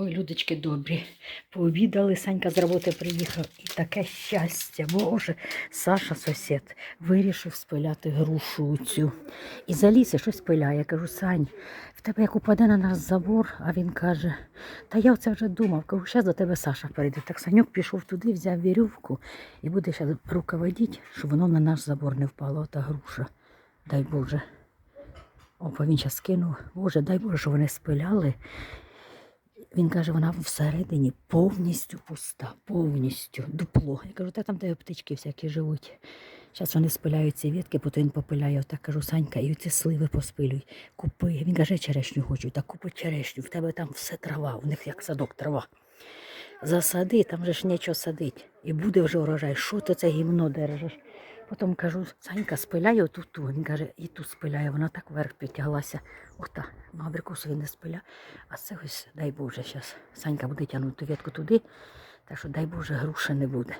Ой, людочки добрі. Пообідали, Санька з роботи приїхав. І таке щастя. Боже, Саша, сусід, вирішив спиляти грушу цю. І заліз і щось пиляє. Я кажу, Сань, в тебе як упаде на нас забор, а він каже, та я оце вже думав. Кажу, зараз до тебе Саша перейде. Так Санюк пішов туди, взяв вірьовку і буде зараз руководити, щоб воно на наш забор не впало, та груша. Дай Боже. Опа, він зараз кинув. Боже, дай Боже, що вони спиляли. Він каже, вона всередині повністю пуста, повністю дупло. Я кажу, та там де птички всякі живуть. Зараз вони спиляють ці ветки, потім він попиляє. Отак кажу, Санька, і ці сливи поспилюй. Купи. Він каже, черешню хочу. Так купи черешню. В тебе там все трава, у них як садок трава. Засади, там же ж нічого садить. І буде вже урожай. Що ти це гімно держиш? Потім кажу, Санька, спиляй отут. ту». Він каже, і тут спиляє. Вона так вверх підтяглася. Ота, ну, абрикосу він не спиля. А це ось, дай Боже, зараз Санька буде тягнути ветку туди. Так що дай Боже, груші не буде.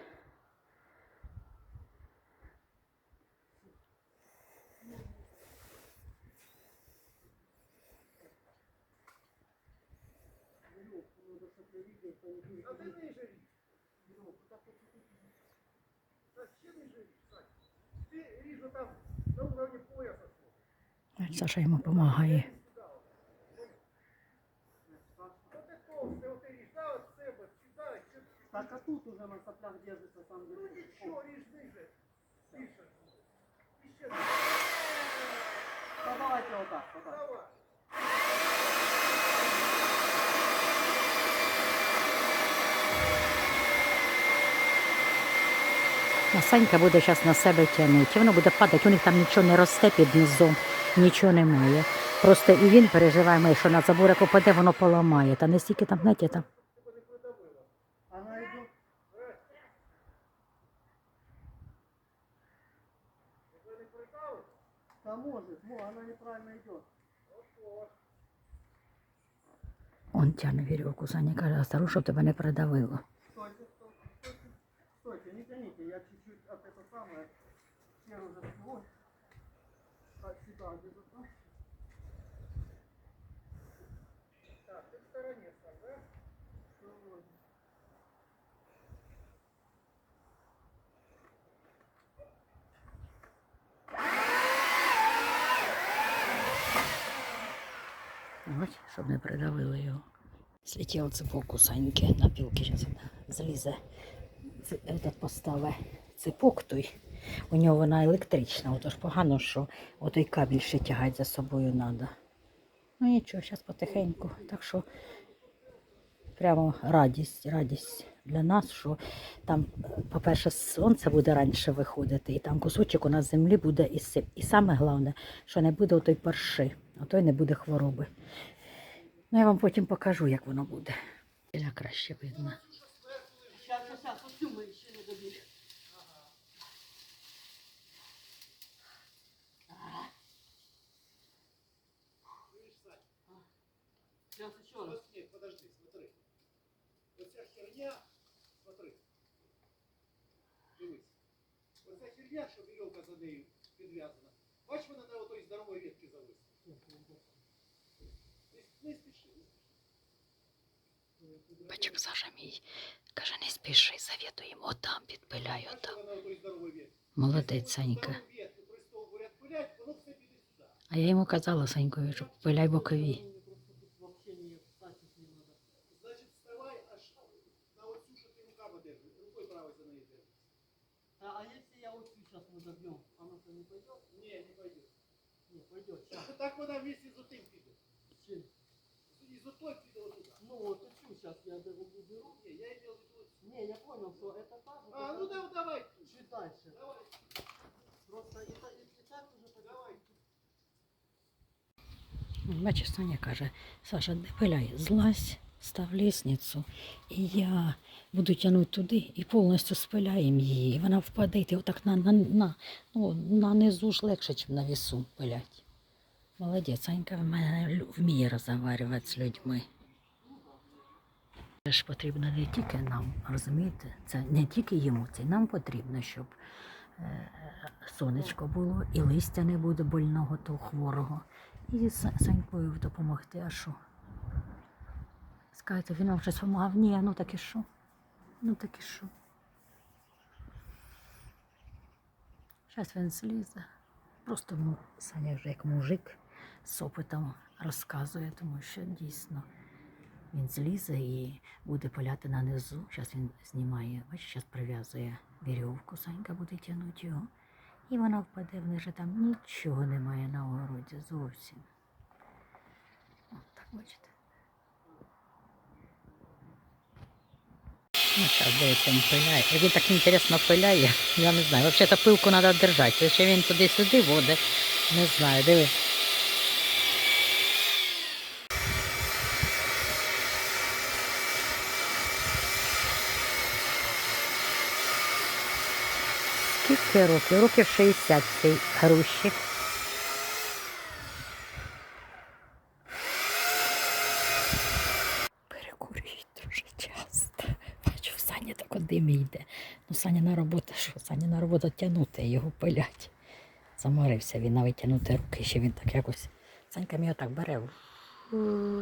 Саша йому допомагає. Так, а тут уже на соплях держится сам Ну Давайте вот так, вот так. Санька буде зараз на себе тягнути. Воно буде падати, у них там нічого не росте під низом, нічого немає. Просто і він переживає, має, що на забор, як упаде, воно поламає. Та не стільки там, знаєте, там. Да может, во, она неправильно идет. Он тягне вірьовку, Саня каже, осторожно, щоб тебе не придавило. Стойте, стойте, стойте. Стойте, не тяните, я чуть-чуть от это самое. Серу уже вот. Так, сюда где-то там. Так, ты в стороне сам, да? Вот. Ось, щоб не придавило його. Слетів цепок у Саньки на пілки. Ц- Этот поставить цепок той. У нього вона електрична, отож погано, що отой кабель ще тягати за собою треба. Ну нічого, зараз потихеньку. Так що прямо радість, радість для нас, що там, по-перше, сонце буде раніше виходити, і там кусочок у нас землі буде і сип. І саме головне, що не буде отой парши, а той не буде хвороби. Ну, я вам потім покажу, як воно буде. Біля краще видно. Сейчас, сейчас, сейчас, вот сюда еще не добили. Сейчас еще раз. Нет, подожди, смотри. Оця херня, смотри. Дивись. Оця херня, що вірьовка за нею підв'язана. Бач, вона на отой здорової ветки зависла. Не, не спіши, не спіши. Бачок Саша мій каже, не спіши, завітуємо, отам підпиляй, отам. Молодець, Санька. А я йому казала Санькові, що пиляй бокові. Вообще не встать не надо. Значить, вставай аж на оцю, що ти руками держиш. Рукою правою за неї держиш. А, а если я вот сейчас мы добьем, она-то не пойдет? Ні, не пойде. Не, пойдет. Сейчас. Так вона вместе з отим піде. Чем? І з отой піде отуди. Ну вот, и сейчас я дорогу беру. Ні, я имел в виду. Не, я понял, что это так. вот А, это ну да, давай. Чуть дальше. Давай. Просто и, та- и, и так уже Давай. Бачиш, Соня каже, Саша, не пиляй, злазь, став лісницю, і я буду тягнути туди і повністю спиляємо її. І вона впаде, і отак на, на, на, ну, на низу ж легше, ніж на вісу пилять. Молодець, Санька в мене вміє розмовляти з людьми. Це ж потрібно не тільки нам, розумієте? Це не тільки йому, це нам потрібно, щоб е, сонечко було, і листя не буде больного, того хворого. І Са- Санькою допомогти, а що? Скажете, він вам щось допомагав? Ні, ну так і що? Ну так і що? Зараз він злізе. Просто ну, Саня вже як мужик з опитом розказує, тому що дійсно він злізе і буде пиляти на низу. Зараз він знімає, бачиш, зараз прив'язує вірьовку, Санька буде тягнути його. І вона впаде, в же там нічого немає на огороді зовсім. От так бачите. Ну, зараз дивіться, він пиляє. Як Він так інтересно пиляє, я не знаю. Взагалі пилку треба держати. Ще він туди-сюди водить. Не знаю, диви. Скільки років? Років 60 цей грущик. Перекурюють дуже часто. Бачу, в Сані так от дим йде. Ну, Роботу, що? Саня на роботу тягнути, його пилять. Заморився він навіть тягнути руки, ще він так якось. Санька мій отак бере. Ну,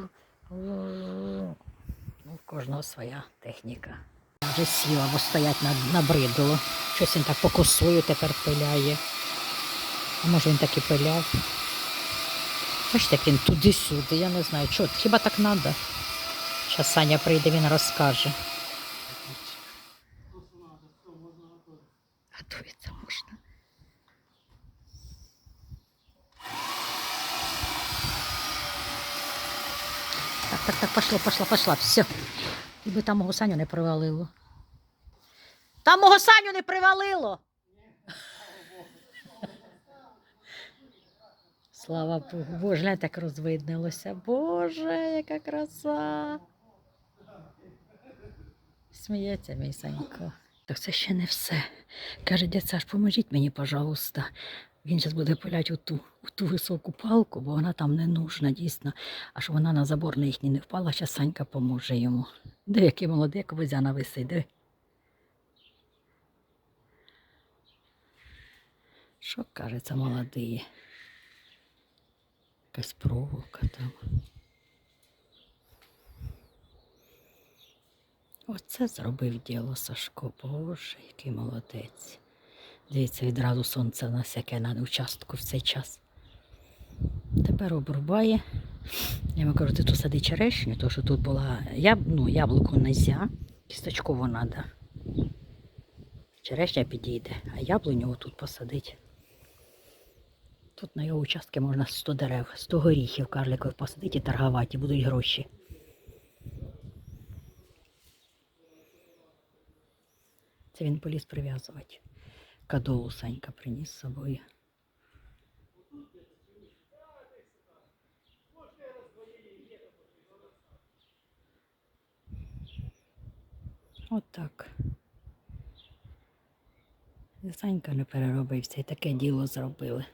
в кожного своя техніка. Вже сіла, бо стоять на, набридло. Щось він так по косою тепер пиляє. А може він так і пиляв. Бачите, як він туди-сюди, я не знаю, що, хіба так треба? Зараз Саня прийде, він розкаже. То, що надо, все, можна готовить. Готовиться можна. Так, так, так, пошло, пошла, пошла, все. І би там мого Саню не привалило. Там мого Саню не привалило. Слава Богу, Боже, глянь, так розвиднилося. Боже, яка краса. Сміється мій Санько. Так це ще не все. Каже, дядь Саш, поможіть мені, пожалуйста. Він зараз буде пиляти у ту, у ту високу палку, бо вона там не нужна, дійсно. А щоб вона на забор на їхній не впала, зараз Санька поможе йому. Де який молодий, як возяна висить, диви. Що кажеться, молодий? Якась проволока там. Оце зробив діло Сашко. Боже, який молодець. Дивіться, відразу сонце у нас яке на участку в цей час. Тепер обрубає. Я йому кажу, ти тут сади черешню, тому що тут була яб... ну, яблуко нельзя, кісточково треба. Черешня підійде, а яблуню тут посадить. Тут на його участку можна 100 дерев, 100 горіхів карликових посадити і торгувати, і будуть гроші. Це він поліз прив'язувати. Кадолу Санька приніс з собою. Отак. Санька не переробився і таке діло зробили.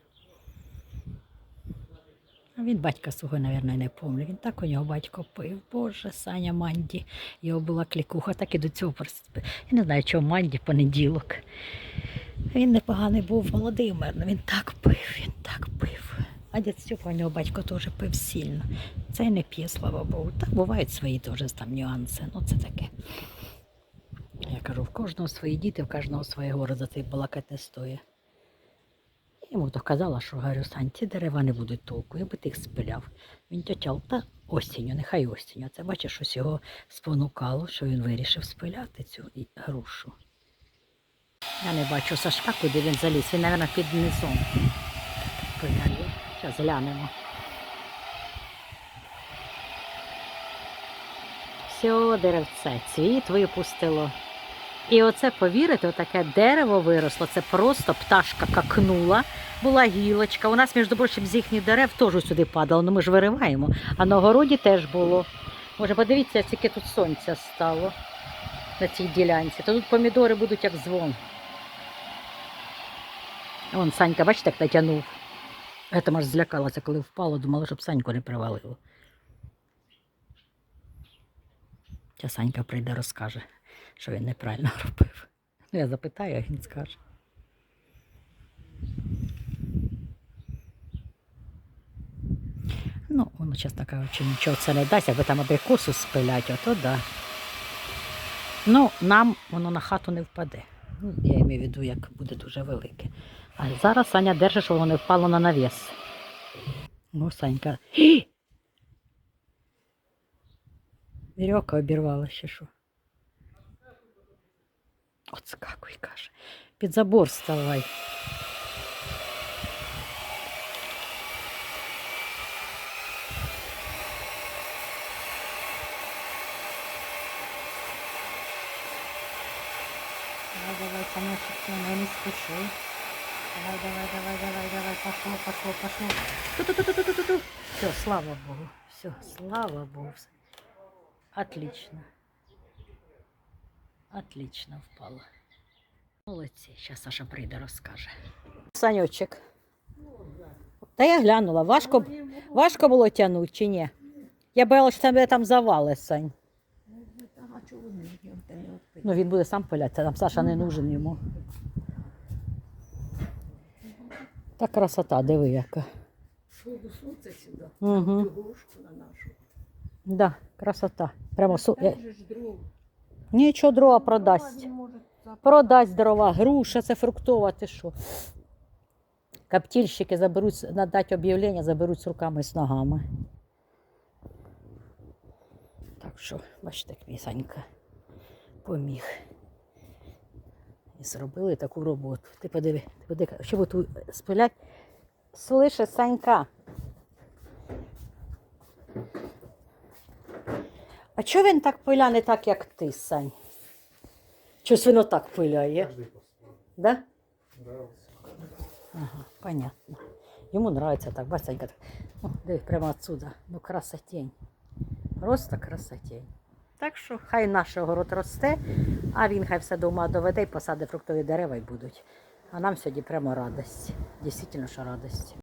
Він батька свого, мабуть, не пам'ятає. Він так у нього батько пив. Боже, Саня Манді. Його була клікуха, так і до цього приспи. Я не знаю, чого Манді понеділок. Він непоганий був, молодий мирно. Він так пив, він так пив. А дід Степа, у нього батько теж пив сильно. Це не п'є, слава Богу. Та бувають свої теж там нюанси. Ну це таке. Я кажу, в кожного свої діти, в кожного своє цей балакать не стоїть. Йому то казала, що говорю, Сань, дерева не будуть толку, я би тих спиляв. Він тятяв, та осінню, нехай осінню. Це бачиш, щось його спонукало, що він вирішив спиляти цю грушу. Я не бачу Сашка, куди він заліз. Він, мабуть, під низом пиляє. Зараз глянемо. Все, деревце, цвіт випустило. І оце, повірите, отаке дерево виросло. Це просто пташка какнула, була гілочка. У нас, між прочим, з їхніх дерев теж сюди падало, ну ми ж вириваємо. А на огороді теж було. Може, подивіться, скільки тут сонця стало на цій ділянці. То тут помідори будуть як дзвон. Вон Санька, бачите, як натягнув. Я там аж злякалася, коли впало, думала, щоб Саньку не привалило. Ця Санька прийде, розкаже, що він неправильно робив. Ну, я запитаю, а він скаже. Ну, Ну, чесно кажучи, нічого це не дасть, аби там абрикосу спилять, ото да. Ну, нам воно на хату не впаде. Ну, я маю в виду, як буде дуже велике. А зараз Саня держить, щоб воно не впало на навіс. Ну, Санька. Вірьовка обірвала ще що. Отскакуй, каже. Під забор ставай. Давай, давай, Санечек, ну не спеши. Давай, давай, давай, давай, давай, пошло, пошло, пошло. Ту-ту-ту-ту-ту-ту. Все, слава Богу. Все, слава Богу. Отлично. Отлично впало. Молодці, зараз Саша прийде, розкаже. Санечек. Та я глянула, важко, важко було тягнути чи ні? Я боялась, що тебе там завали, Сань. Ну він буде сам пиляти, там Саша не нужен йому. Та красота, диви яка. Угу. На нашу. Да, красота. Прямо су... я- Там же ж дров. Нічого дрова продасть. Продасть дрова, груша, це фруктова, ти що. Каптільщики заберуть, надать об'явлення, заберуть з руками і з ногами. Так що, бачите, як поміг. І зробили таку роботу. Ти подиви, ти подиви, що ви тут спилять? Слише, Санька. А чого він так пиля не так, як ти, Сань? Щось воно так пиляє. Да? Ага, понятно. Йому нравится так. Так. О, диви, прямо отсюда. Ну, красотень. Просто красотень. Так що хай наш город росте, а він хай все дома доведе і посаде фруктові дерева й будуть. А нам сьогодні прямо радость. Дійсно, що радость.